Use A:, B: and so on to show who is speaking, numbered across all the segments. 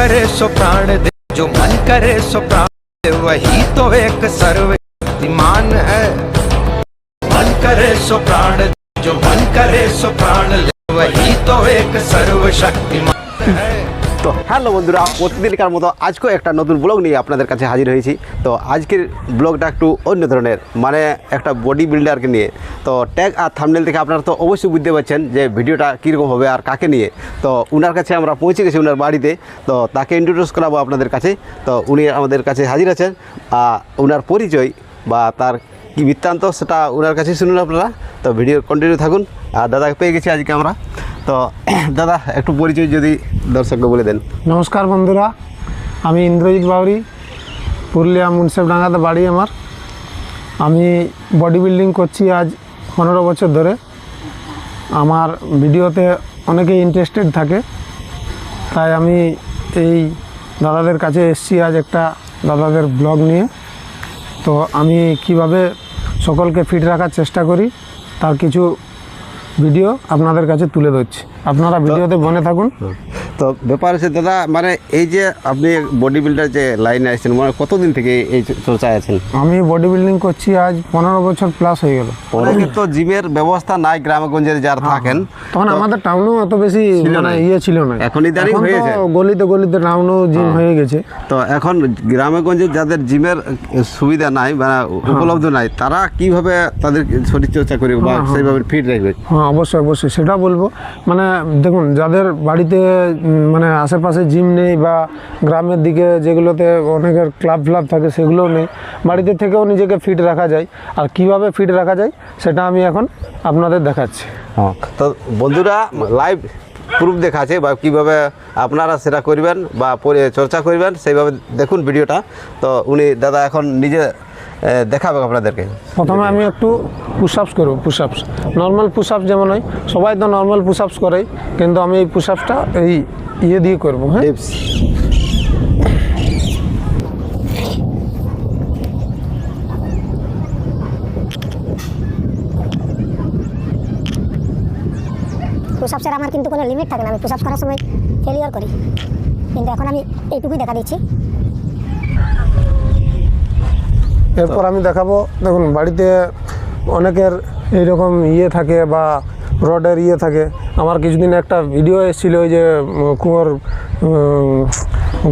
A: करे सो प्राण दे। जो मन करे सो प्राण दे, वही तो एक सर्वशक्तिमान है। मन करे सो प्राण जो मन करे सो प्राण ले, वही तो एक सर्वशक्तिमान है।
B: তো হ্যালো বন্ধুরা, প্রতিদিনকার মতো আজকেও একটা নতুন ব্লগ নিয়ে আপনাদের কাছে হাজির হয়েছি। তো আজকের ব্লগটা একটু অন্য ধরনের মানে একটা বডি বিল্ডারকে নিয়ে। তো ট্যাগ আর থামনেল থেকে আপনারা তো অবশ্যই বুঝতে পারছেন যে ভিডিওটা কীরকম হবে আর কাকে নিয়ে। তো উনার কাছে আমরা পৌঁছে গেছি উনার বাড়িতে, তো তাকে ইন্ট্রোডিউস করাবো আপনাদের কাছে। তো উনি আমাদের কাছে হাজির আছেন। আর উনার পরিচয় বা তার কি বৃত্তান্ত সেটা ওনার কাছে শুনুন আপনারা। তো ভিডিও কন্টিনিউ থাকুন। আর দাদাকে পেয়ে গেছি আজকে আমরা। তো, দাদা, একটু পরিচয় যদি দর্শককে বলে দেন।
C: নমস্কার বন্ধুরা, আমি ইন্দ্রজিৎ বাউরি পুরুলিয়া মুন্সেফডাঙ্গাতে বাড়ি আমার। আমি বডি বিল্ডিং করছি আজ পনেরো বছর ধরে। আমার ভিডিওতে অনেকে ইন্টারেস্টেড থাকে। তাই আমি এই দাদাদের কাছে এসছি আজ একটা দাদাদের ব্লগ নিয়ে। তো আমি কীভাবে সকলকে ফিট রাখার চেষ্টা করি, তার কিছু ভিডিও আপনাদের কাছে তুলে ধরছি। আপনারা ভিডিওতে বনে থাকুন।
B: তো ব্যাপার আছে দাদা মানে এই যে আপনি বডি বিল্ডার যে লাইনে আসছেন মানে কতদিন থেকে এই চর্চায় আছেন?
C: আমি বডি বিল্ডিং করছি আজ পনেরো বছর প্লাস হয়ে গেল।
B: অনেকে তো জিমের ব্যবস্থা নাই গ্রামগঞ্জের যারা থাকেন?
C: তখন আমাদের টাউনেও অত বেশি মানে ইয়ে ছিল না।
B: এখন ইদানিং হয়েছে।
C: গলিতে গলিতে টাউনও জিম হয়ে। গেছে।
B: তো এখন গ্রামেগঞ্জে যাদের জিমের সুবিধা নাই বা উপলব্ধ নাই তারা কীভাবে তাদের শরীর চর্চা করবে বা সেইভাবে ফিট রাখবে?
C: হ্যাঁ অবশ্যই অবশ্যই সেটা বলব। মানে দেখুন যাদের বাড়িতে মানে আশেপাশে জিম নেই বা গ্রামের দিকে যেগুলোতে অনেকের ক্লাব ফ্লাব থাকে সেগুলোও নেই। বাড়িতে থেকেও নিজেকে ফিট রাখা যায়। আর কীভাবে ফিট রাখা যায় সেটা আমি এখন আপনাদের দেখাচ্ছি।
B: হ্যাঁ তো বন্ধুরা লাইভ প্রুফ দেখাচ্ছে বা কীভাবে আপনারা সেটা করবেন বা চর্চা করবেন, সেইভাবে দেখুন ভিডিওটা। তো উনি, দাদা এখন নিজে দেখাবে আপনাদেরকে।
C: প্রথমে আমি একটু পুশ আপস করব push ups normal push ups যেমন হয় সবাই তো নর্মাল পুশ আপস করে কিন্তু আমি এই পুশ আপসটা এই ইয়ে দিয়ে করব হ্যাঁ?
D: পুষআপসের আমার কিন্তু কোনো লিমিট থাকে না। আমি পুষআপ করার সময় ফেলিওর করি। কিন্তু এখন আমি এইটুকুই দেখা দিচ্ছি।
C: এরপর আমি দেখাবো দেখুন বাড়িতে অনেকের এইরকম ইয়ে থাকে বা রডের ইয়ে থাকে। আমার কিছুদিন একটা ভিডিও এসেছিল ওই যে কুয়োর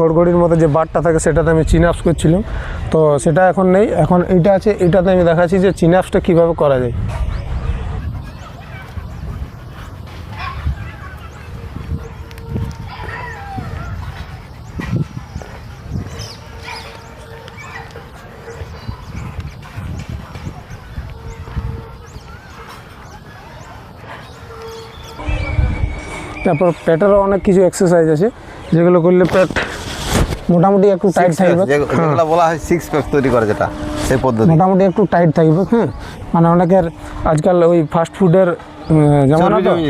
C: গড়গড়ির মতো যে বারটা থাকে সেটাতে আমি চিন আপস করছিলাম। তো সেটা এখন নেই এখন এইটা আছে এটাতে আমি দেখাচ্ছি যে চিন আপসটা কীভাবে করা যায়। তারপর পেটেরও অনেক কিছু এক্সারসাইজ আছে যেগুলো করলে পেট মোটামুটি একটু টাইট থাকবে। হ্যাঁ।
B: যেগুলো বলা হয় সিক্স প্যাক তৈরি করে যেটা সেই পদ্ধতি।
C: মোটামুটি একটু টাইট থাকবে হ্যাঁ। মানে অনেকের আজকাল ওই ফাস্ট ফুডের যেমন
B: চর্বি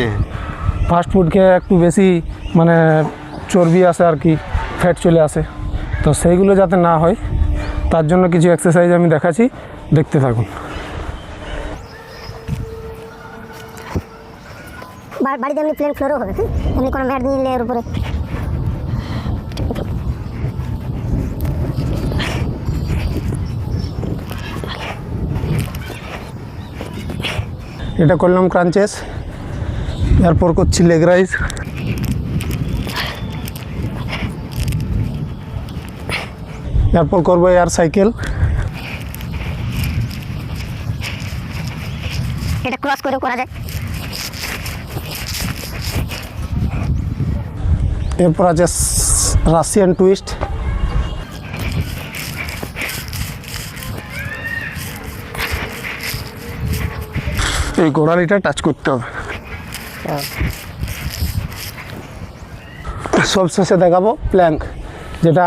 C: ফাস্ট ফুড খেয়ে একটু বেশি মানে চর্বি আসে আর কি ফ্যাট চলে আসে। তো সেইগুলো যাতে না হয় তার জন্য কিছু এক্সারসাইজ আমি দেখাচ্ছি দেখতে থাকুন।
D: বাড়িতে এমনি প্লেন ফ্লোরও হবে হ্যাঁ? এমনি কোনো ম্যাট নিলে এর উপরে।
C: এটা করলাম ক্রাঞ্চেস এরপর করছি লেগ রাইস এরপর করব এয়ার সাইকেল
D: এটা ক্রস করে করা যায়।
C: এরপর আছে রাশিয়ান টুইস্ট এই গোড়ালিটা টাচ করতে হবে। সব শেষে দেখাবো প্ল্যাঙ্ক যেটা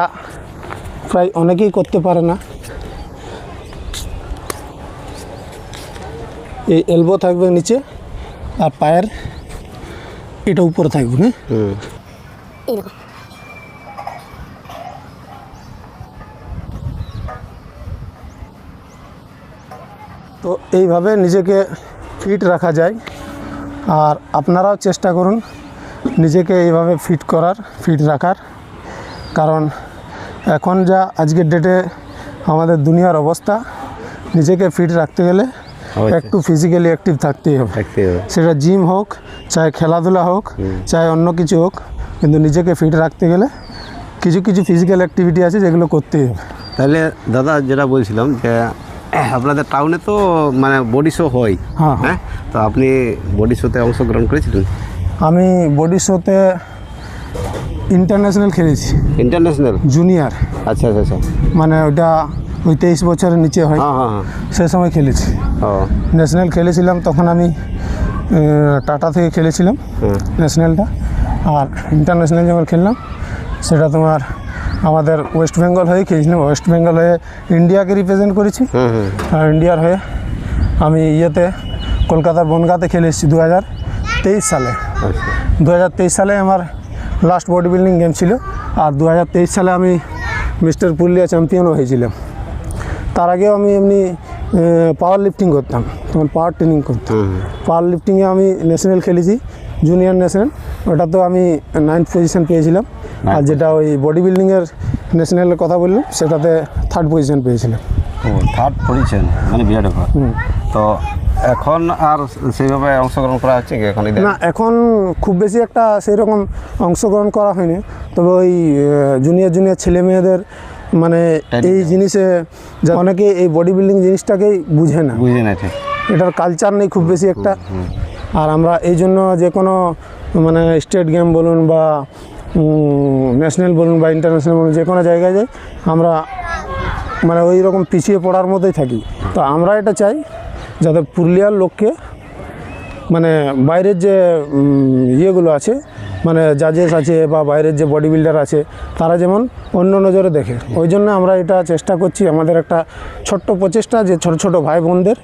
C: প্রায় অনেকেই করতে পারে না। এই এলবো থাকবে নিচে আর পায়ের এটা উপরে থাকবে হ্যাঁ?
D: এইরকম
C: তো এইভাবে নিজেকে ফিট রাখা যায়। আর আপনারাও চেষ্টা করুন নিজেকে এইভাবে ফিট করার ফিট রাখার। কারণ এখন যা আজকের ডেটে আমাদের দুনিয়ার অবস্থা নিজেকে ফিট রাখতে গেলে একটু ফিজিক্যালি অ্যাক্টিভ থাকতেই হবে। সেটা জিম হোক চাहे খেলাধুলা হোক চাहे অন্য কিছু হোক কিন্তু নিজেকে ফিট রাখতে গেলে কিছু কিছু ফিজিক্যাল অ্যাক্টিভিটি আছে যেগুলো করতেই হবে।
B: তাহলে দাদা যেটা বলছিলাম যে আপনাদের টাউনে তো মানে বডি শো হয়।
C: হ্যাঁ, হ্যাঁ।
B: তো আপনি বডি শোতে অংশগ্রহণ করেছিলেন?
C: আমি বডি শোতে ইন্টারন্যাশনাল খেলেছি।
B: ইন্টারন্যাশনাল
C: জুনিয়র
B: আচ্ছা আচ্ছা আচ্ছা।
C: মানে ওটা ওই তেইশ বছরের নিচে হয়।
B: হ্যাঁ হ্যাঁ হ্যাঁ।
C: সে সময় খেলেছি। ন্যাশনাল খেলেছিলাম তখন আমি টাটা থেকে খেলেছিলাম। ন্যাশনালটা আর ইন্টারন্যাশনাল যখন খেললাম সেটা তোমার আমাদের ওয়েস্ট বেঙ্গল হয়ে খেলেছিলাম ওয়েস্ট বেঙ্গল হয়ে ইন্ডিয়াকে রিপ্রেজেন্ট করেছি। আর ইন্ডিয়ার হয়ে আমি ইয়েতে কলকাতার বনগাঁতে খেলে এসেছি দু হাজার তেইশ সালে।
B: আচ্ছা।
C: দু হাজার তেইশ সালে আমার লাস্ট বডি বিল্ডিং গেম ছিল। আর দু হাজার তেইশ সালে আমি মিস্টার পুরুলিয়া চ্যাম্পিয়নও হয়েছিলাম। তার আগেও আমি এমনি পাওয়ার লিফটিং করতাম। তখন পাওয়ার ট্রেনিং করতাম। পাওয়ার লিফটিংয়ে আমি ন্যাশনাল খেলেছি। জুনিয়র ন্যাশনাল ওটা তো আমি নাইন্থ পজিশন পেয়েছিলাম। আর যেটা ওই বডি বিল্ডিংয়ের ন্যাশনালের কথা বললাম সেটাতে থার্ড পজিশন পেয়েছিলাম।
B: ও থার্ড পজিশন মানে বিরাট ব্যাপার। তো এখন আর সেইভাবে অংশগ্রহণ করা হচ্ছে কি এখন
C: না এখন খুব বেশি একটা সেই রকম অংশগ্রহণ করা হয়নি। তবে ওই জুনিয়র জুনিয়র ছেলে মেয়েদের মানে এই জিনিসে অনেকে এই বডি বিল্ডিং জিনিসটাকেই বুঝে না।
B: বুঝে না
C: এটার কালচার নেই খুব বেশি একটা। আর আমরা এই জন্য যে কোনো মানে স্টেট গেম বলুন বা ন্যাশনাল বলুন বা ইন্টারন্যাশনাল বলুন, যে কোনো জায়গায় যাই, আমরা মানে ওই রকম পিছিয়ে পড়ার মতোই থাকি। তো আমরা এটা চাই যাতে পুরুলিয়ার লোককে মানে বাইরের যে ইয়েগুলো আছে মানে জাজেস আছে বা বাইরের যে বডি বিল্ডার আছে তারা যেমন অন্য নজরে দেখে। ওই জন্য আমরা এটা চেষ্টা করছি আমাদের একটা ছোট্ট প্রচেষ্টা যে ছোট ছোট ভাই বোনদের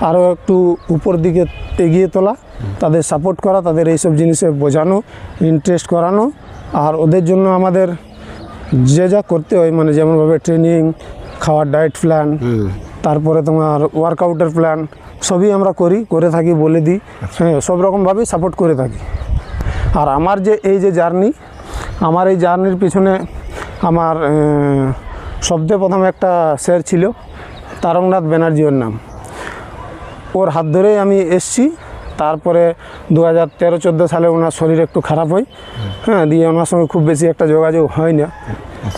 C: আরও একটু উপর দিকে এগিয়ে তোলা তাদের সাপোর্ট করা তাদের এইসব জিনিসে বোঝানো ইন্টারেস্ট করানো আর ওদের জন্য আমাদের যে যা করতে হয় মানে যেমনভাবে ট্রেনিং খাওয়ার ডায়েট প্ল্যান তারপরে তোমার ওয়ার্কআউটের প্ল্যান সবই আমরা করি করে থাকি বলে দিই। হ্যাঁ সব রকমভাবেই সাপোর্ট করে থাকি। আর আমার যে এই যে জার্নি আমার এই জার্নির পিছনে আমার সবচেয়ে প্রথমে একটা স্যার ছিল তারকনাথ ব্যানার্জিওর নাম। ওর হাত ধরেই আমি এসছি তারপরে দু হাজার তেরো চোদ্দ সালে ওনার শরীর একটু খারাপ হয়। হ্যাঁ দিয়ে ওনার সঙ্গে খুব বেশি একটা যোগাযোগ হয় না।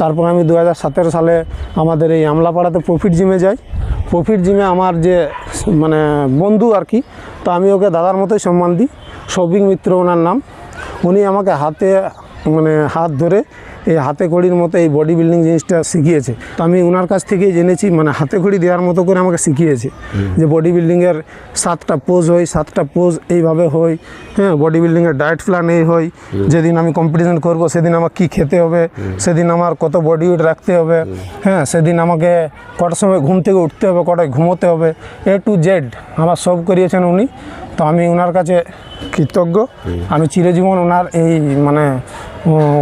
C: তারপর আমি দু হাজার সতেরো সালে আমাদের এই আমলাপাড়াতে প্রফিট জিমে যাই। প্রফিট জিমে আমার যে মানে বন্ধু আর কি, তো আমি ওকে দাদার মতোই সম্মান দিই। সৌভিক মিত্র ওনার নাম। উনি আমাকে হাতে মানে হাত ধরে এই হাতে খড়ির মতো এই বডি বিল্ডিং জিনিসটা শিখিয়েছে। তো আমি ওনার কাছ থেকেই জেনেছি মানে হাতে খড়ি দেওয়ার মতো করে আমাকে শিখিয়েছে যে বডি বিল্ডিংয়ের সাতটা পোজ হয় সাতটা পোজ এইভাবে হয় হ্যাঁ বডি বিল্ডিংয়ের ডায়েট প্ল্যান এই হয়। যেদিন আমি কম্পিটিশন করব সেদিন আমার কী খেতে হবে সেদিন আমার কত বডি ওয়েট রাখতে হবে হ্যাঁ সেদিন আমাকে কটার সময় ঘুম থেকে উঠতে হবে কটায় ঘুমোতে হবে এ টু জেড আমার সব করিয়েছেন উনি। তো আমি ওনার কাছে কৃতজ্ঞ। আমি চিরজীবন ওনার এই মানে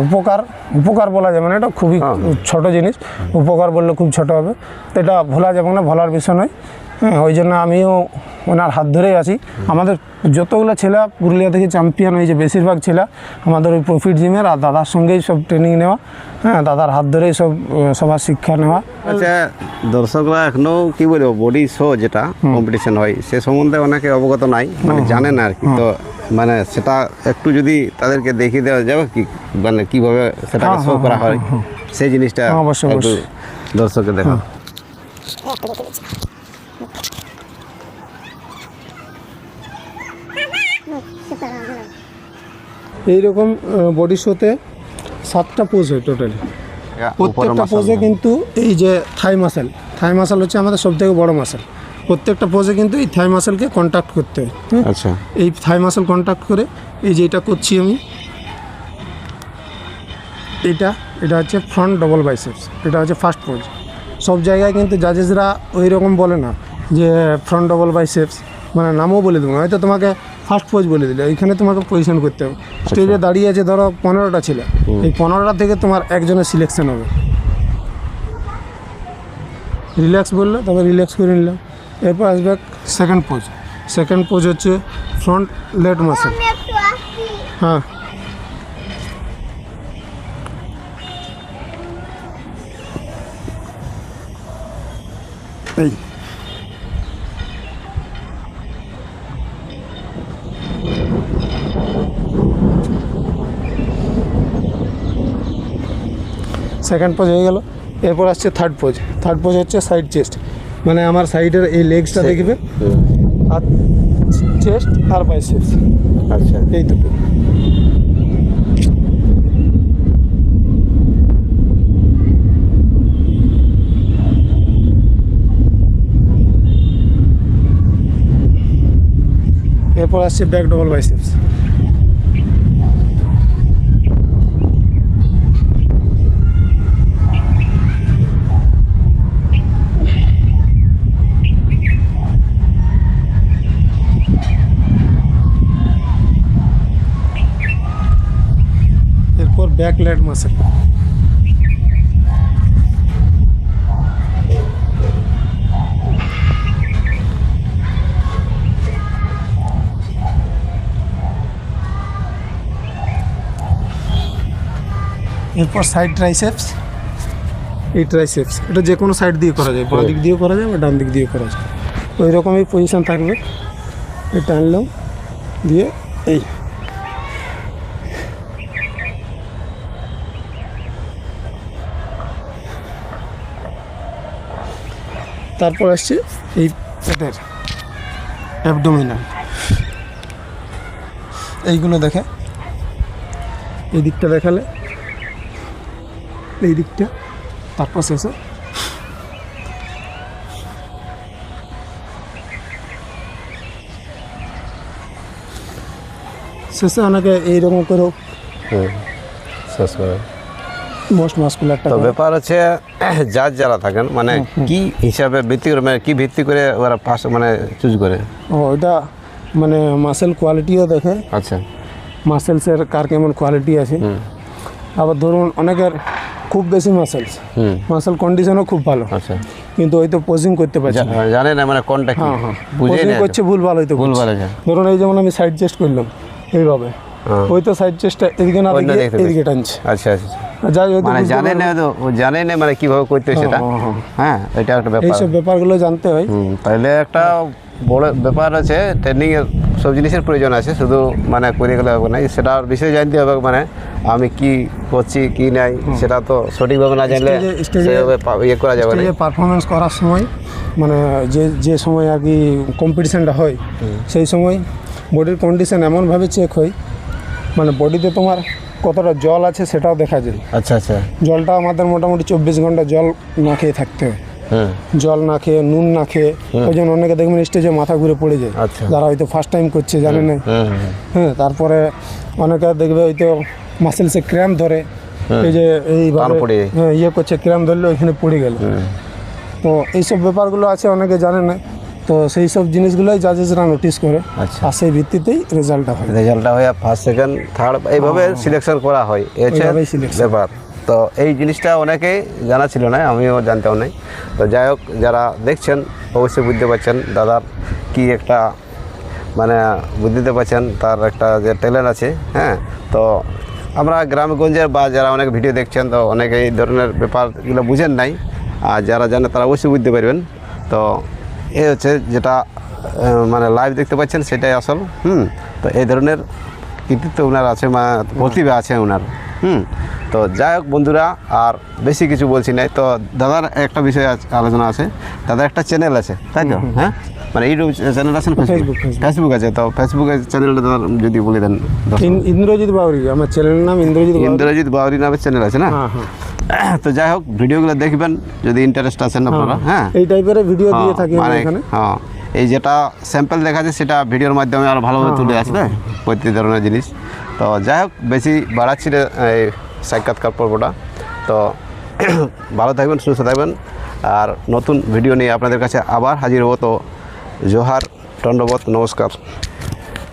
C: উপকার উপকার বলা যাবে না এটা খুবই ছোট জিনিস। উপকার বললে খুব ছোট হবে। তো এটা ভোলা যাবে না ভোলার বিষয় নয়। হ্যাঁ ওই জন্য আমিও ওনার হাত ধরেই আছি। আমাদের যতগুলো ছেলে পুরুলিয়া থেকে চ্যাম্পিয়ন হয়েছে বেশিরভাগ ছেলে আমাদের ওই প্রফিট জিমের আর দাদার সঙ্গেই সব ট্রেনিং নেওয়া। হ্যাঁ দাদার হাত ধরেই সব সবার শিক্ষা নেওয়া।
B: আচ্ছা দর্শকরা এখনও কি বলব বডি শো যেটা কম্পিটিশন হয় সে সম্বন্ধে অনেকে অবগত নাই মানে জানে না আর কি। তো মানে সেটা একটু যদি তাদেরকে দেখিয়ে দেওয়া যাবে কি মানে কীভাবে
C: হ্যাঁ,
B: শো
C: হ্যাঁ,
B: করা
C: হ্যাঁ,
B: হয় সেই জিনিসটা
C: হ্যাঁ, অবশ্যই।
B: দর্শককে দেখা
C: এইরকম বডি শোতে সাতটা পোজ হয় টোটালি প্রত্যেকটা পোজে কিন্তু এই যে থাই মাসেল থাই মাসেল হচ্ছে আমাদের সব থেকে বড় মাসেল প্রত্যেকটা পোজে কিন্তু এই থাই মাসেলকে কন্ট্যাক্ট করতে হয়।
B: আচ্ছা।
C: এই থাই মাসেল কন্ট্যাক্ট করে এই যে এটা করছি আমি এটা এটা হচ্ছে ফ্রন্ট ডবল বাইসেপস এটা হচ্ছে ফার্স্ট পোজ সব জায়গায় কিন্তু জাজেসরা ওই রকম বলে না যে ফ্রন্ট ডবল বাইসেপস মানে নামও বলে দেবো হয়তো তোমাকে ফার্স্ট পোজ বলে দিলে এখানে তোমাকে পজিশন করতে হবে। স্টেজে আচ্ছা। দাঁড়িয়ে আছে ধরো পনেরোটা ছেলে। এই পনেরোটা থেকে তোমার একজনের সিলেকশন হবে। রিল্যাক্স বলল তবে রিল্যাক্স করে নিলাম। এরপর আসবে সেকেন্ড পোজ সেকেন্ড পোজ হচ্ছে ফ্রন্ট লেট মাসে হ্যাঁ। এই। সেকেন্ড পোজ হয়ে গেল। এরপর আসছে থার্ড পোজ থার্ড পোজ হচ্ছে সাইড চেস্ট মানে আমার সাইডের এই লেগসটা দেখবে? আর চেস্ট আর বাইসেপস
B: আচ্ছা।
C: এই দুটো। এরপর আসছে ব্যাক ডবল বাইসেপস এরপর ব্যাক লেট মাসেল এরপর সাইড ট্রাইসেপস এই ট্রাইসেপস এটা যে কোনো সাইড দিয়ে করা যায়, বাঁ দিক দিয়েও করা যায় বা ডান দিক দিয়েও করা যায়। ওই রকমই পজিশন থাকবে। এই টানলাম দিয়ে এই। তারপর আসছে এই পেটের অ্যাবডোমিনাল এইগুলো দেখে, এই দিকটা দেখালে, এই দিকটা, তারপর শেষে। শেষে অনেকে এইরকম করেও
B: শেষ করে।
C: মোস্ট মাস্কুলারটা
B: তো ব্যাপার হচ্ছে যার যারা থাকেন মানে কি হিসাবে ভিত্তি করে মানে কি ভিত্তি করে ওরা পাস মানে চুজ করে?
C: ও এটা মানে মাসেল কোয়ালিটিও দেখে।
B: আচ্ছা।
C: মাসেলসের কার কেমন কোয়ালিটি আছে। আবার ধরুন অনেকের খুব বেশি মাসেলস। মাসেল কন্ডিশনও খুব ভালো।
B: আচ্ছা।
C: কিন্তু হয়তো পোজিং করতে পারছে না।
B: জানে না মানে কোনটা কি?
C: হ্যাঁ হ্যাঁ।
B: বুঝে
C: পোজিং করছে ভুল ভালো হয়তো
B: ভুল ভালো
C: ধরুন এই যেমন আমি সাইড চেস্ট করলাম এইভাবে। ওই তো সাইড চেস্টটা এদিকে না দিকে এদিকে টানছে।
B: আচ্ছা আচ্ছা
C: যাই হয়তো
B: মানে জানে না তো জানে না মানে কীভাবে করতে সেটা।
C: হ্যাঁ,
B: এটা একটা ব্যাপার।
C: এইসব ব্যাপারগুলো জানতে হয়।
B: তাহলে একটা বড় ব্যাপার আছে ট্রেনিং এর সব জিনিসের প্রয়োজন আছে শুধু মানে করে গেলে হবে না। সেটার বিষয়ে জানতে হবে মানে আমি কি করছি কি নাই সেটা তো সঠিকভাবে না জানলে সেভাবে ইয়ে করা যাবে না।
C: পারফরমেন্স করার সময় মানে যে যে সময় আর কি কম্পিটিশানটা হয় সেই সময় বডির কন্ডিশন এমনভাবে চেক হয় মানে বডিতে তোমার কতটা জল আছে সেটাও দেখা যায়।
B: আচ্ছা আচ্ছা।
C: জলটা আমাদের মোটামুটি চব্বিশ ঘণ্টা জল না খেয়ে থাকতে হয়। জল না খেয়ে নুন না খেয়ে ওই জন্য অনেকে দেখবেন স্টেজে মাথা ঘুরে পড়ে যায়।
B: আচ্ছা।
C: যারা হয়তো ফার্স্ট টাইম করছে জানে না।
B: হুম,
C: হ্যাঁ তারপরে অনেকে দেখবে হয়তো মাসেলসে ক্র্যাম ধরে। এই যে এইভাবে
B: পড়ে।
C: হ্যাঁ ইয়ে করছে ক্র্যাম ধরলে ওইখানে পড়ে গেল। তো এইসব ব্যাপারগুলো আছে অনেকে জানে না। তো সেই সব জিনিসগুলোই জাজেসরা নোটিস করে।
B: আচ্ছা।
C: আর সেই ভিত্তিতেই রেজাল্টটা হয়।
B: রেজাল্টটা হয়ে ফার্স্ট সেকেন্ড থার্ড এইভাবে সিলেকশন করা হয়। এই হচ্ছে
C: হ্যাঁ, selection।
B: ব্যাপার। তো এই জিনিসটা অনেকেই জানা ছিল না আমিও জানতাম না তো যাই হোক যারা দেখছেন অবশ্যই বুঝতে পারছেন দাদার কি একটা মানে বুঝতে পারছেন তার একটা যে ট্যালেন্ট আছে হ্যাঁ? তো আমরা গ্রামগঞ্জের বা যারা অনেক ভিডিও দেখছেন তো অনেকে এই ধরনের ব্যাপারগুলো বুঝেন নাই। আর যারা জানে তারা অবশ্যই বুঝতে পারবেন। তো এই হচ্ছে যেটা মানে লাইভ দেখতে পাচ্ছেন সেটাই আসল হুম? তো এই ধরনের কৃতিত্ব ওনার আছে মা প্রতিভা আছে ওনার হুম? তো যাই হোক বন্ধুরা আর বেশি কিছু বলছি না তো দাদার একটা বিষয় আলোচনা আছে দাদার একটা চ্যানেল আছে তাই তো? হ্যাঁ? মানে ইউটিউব চ্যানেল আছে ফেসবুক ফেসবুক আছে তো ফেসবুকের চ্যানেলটা দাদার যদি বলে দেন।
C: ইন্দ্রজিৎ বাউরি আমার চ্যানেলের নাম ইন্দ্রজিৎ
B: ইন্দ্রজিৎ বাউরি নামের চ্যানেল আছে না?
C: হ্যাঁ হ্যাঁ।
B: তো যাই হোক ভিডিওগুলো দেখবেন যদি ইন্টারেস্ট আছেন আপনারা হ্যাঁ?
C: এই টাইপের ভিডিও দিয়ে থাকি
B: মানে
C: এখানে।
B: হ্যাঁ এই যেটা স্যাম্পল দেখাচ্ছে সেটা ভিডিওর মাধ্যমে আরও ভালোভাবে তুলে আসবে প্রতি ধরনের জিনিস। তো যাই হোক বেশি বাড়াচ্ছি এই সাক্ষাৎকার পর্বটা। তো ভালো থাকবেন সুস্থ থাকবেন। আর নতুন ভিডিও নিয়ে আপনাদের কাছে আবার হাজির হব। তো জোহার দণ্ডবোধ নমস্কার।